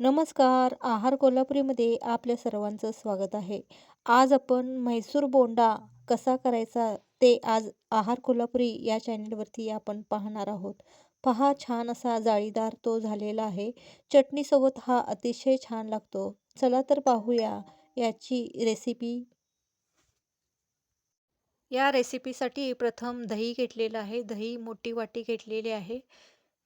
नमस्कार आहार कोल्हापुरीमध्ये आपल्या सर्वांचं स्वागत आहे. आज आपण म्हैसूर बोंडा कसा करायचा ते आज आहार कोल्हापुरी या चॅनलवरती आपण पाहणार आहोत. पहा छान असा जाळीदार तो झालेला आहे. चटणीसोबत हा अतिशय छान लागतो. चला तर पाहूया याची रेसिपी. या रेसिपीसाठी प्रथम दही घेतलेलं आहे. दही मोठी वाटी घेतलेली आहे.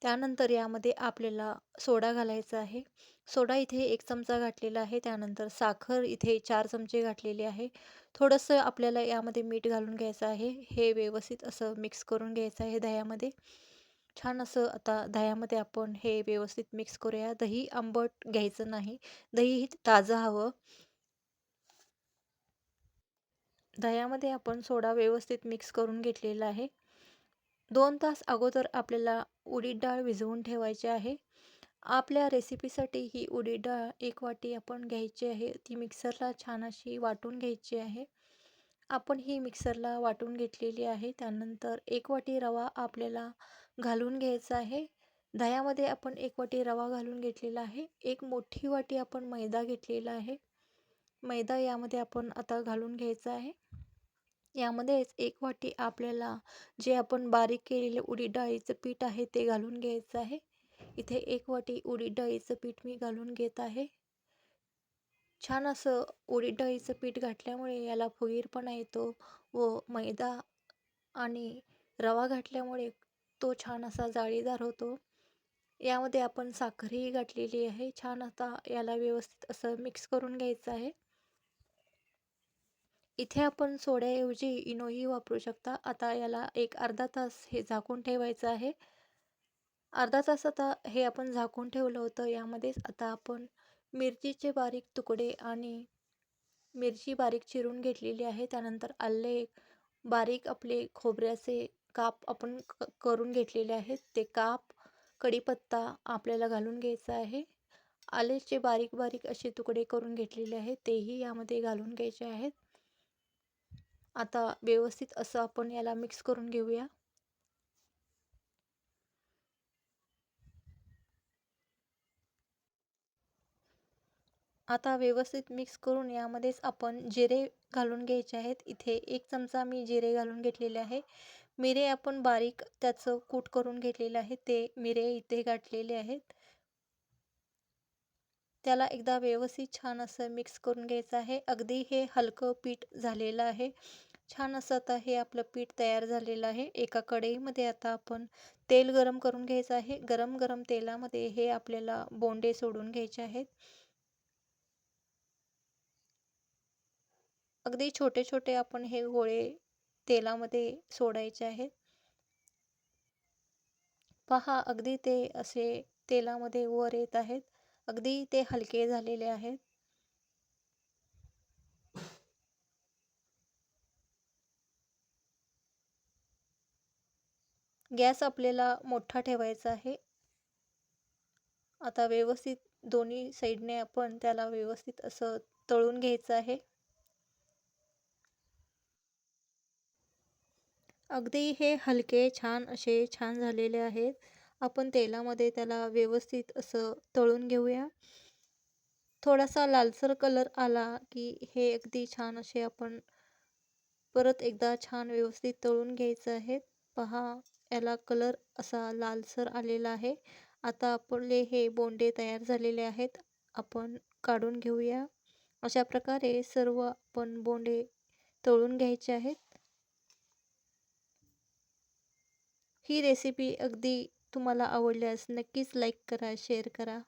त्यानंतर यामध्ये आपल्याला सोडा घालायचा आहे. सोडा इथे एक चमचा घातलेला आहे. त्यानंतर साखर इथे चार चमचे घातलेले आहे. थोडंसं आपल्याला यामध्ये मीठ घालून घ्यायचं आहे. हे व्यवस्थित असं मिक्स करून घ्यायचं आहे दह्यामध्ये. छान असं आता दह्यामध्ये आपण हे व्यवस्थित मिक्स करूया. दही आंबट घ्यायचं नाही. दही ताजं हवं. दह्यामध्ये आपण सोडा व्यवस्थित मिक्स करून घेतलेला आहे. दोन तास अगोदर आपल्याला उडीद डाळ भिजवून ठेवायची आहे. आपल्या रेसिपीसाठी ही उडीद डाळ एक वाटी आपण घ्यायची आहे. ती मिक्सरला छान अशी वाटून घ्यायची आहे. आपण ही मिक्सरला वाटून घेतलेली आहे. त्यानंतर एक वाटी रवा आपल्याला घालून घ्यायचा आहे. दह्यामध्ये आपण एक वाटी रवा घालून घेतलेला आहे. एक मोठी वाटी आपण मैदा घेतलेला आहे. मैदा यामध्ये आपण आता घालून घ्यायचा आहे. यामध्येच एक वाटी आपल्याला जे आपण बारीक केलेले उडीद डाळीचं पीठ आहे ते घालून घ्यायचं आहे. इथे एक वाटी उडीद डाळीचं पीठ मी घालून घेत आहे. छान असं उडीद डाळीचं पीठ घातल्यामुळे याला फुगीरपणा येतो व मैदा आणि रवा घातल्यामुळे तो छान असा जाळीदार होतो. यामध्ये आपण साखरही घातलेली आहे. छान आता याला व्यवस्थित असं मिक्स करून घ्यायचं आहे. इथे आपण सोड्याऐवजी इनोही वापरू शकता. आता याला एक अर्धा तास हे झाकून ठेवायचं आहे. अर्धा तास आता हे आपण झाकून ठेवलं होतं. यामध्येच आता आपण मिरचीचे बारीक तुकडे आणि मिरची बारीक चिरून घेतलेली आहे. त्यानंतर आले बारीक आपले खोबऱ्याचे काप आपण करून घेतलेले आहेत. ते काप कढीपत्ता आपल्याला घालून घ्यायचा आहे. आलेचे बारीक बारीक असे तुकडे करून घेतलेले आहेत. तेही यामध्ये घालून घ्यायचे आहेत. आता व्यवस्थित असं आपण याला मिक्स करून घेऊया. आता व्यवस्थित मिक्स करून यामध्येच आपण जिरे घालून घ्यायचे आहेत. इथे एक चमचा मी जिरे घालून घेतलेले आहे. मिरे आपण बारीक त्याचं कूट करून घेतलेलं आहे. ते मिरे इथे गाठलेले आहेत. त्याला एकदा व्यवस्थित छान असं मिक्स करून घ्यायचं आहे. अगदी हे हलकं पीठ झालेलं आहे. छान असं आता हे आपलं पीठ तयार झालेलं आहे. एका कढईमध्ये आता आपण तेल गरम करून घ्यायचं आहे. गरम गरम तेलामध्ये हे आपल्याला बोंडे सोडून घ्यायचे आहेत. अगदी छोटे छोटे आपण हे गोळे तेलामध्ये सोडायचे आहेत. पहा अगदी ते असे तेलामध्ये वर येत आहेत. अगदी ते हलके झालेले आहेत. गॅस आपल्याला मोठा ठेवायचा आहे. आता व्यवस्थित दोन्ही साईडने आपण त्याला व्यवस्थित असं तळून घ्यायचं आहे. अगदी हे हलके छान असे छान झालेले आहेत. आपण तेलामध्ये त्याला व्यवस्थित असं तळून घेऊया. थोडासा लालसर कलर आला की हे अगदी छान असे आपण परत एकदा छान व्यवस्थित तळून घ्यायचं आहे. पहा. याला कलर असा लालसर आलेला आहे. आता आपले हे बोंडे तयार झालेले आहेत. आपण काढून घेऊया. अशा प्रकारे सर्व आपण बोंडे तळून घ्यायचे आहेत. ही रेसिपी अगदी तुम्हाला आवडल्यास नक्कीच लाईक करा शेअर करा.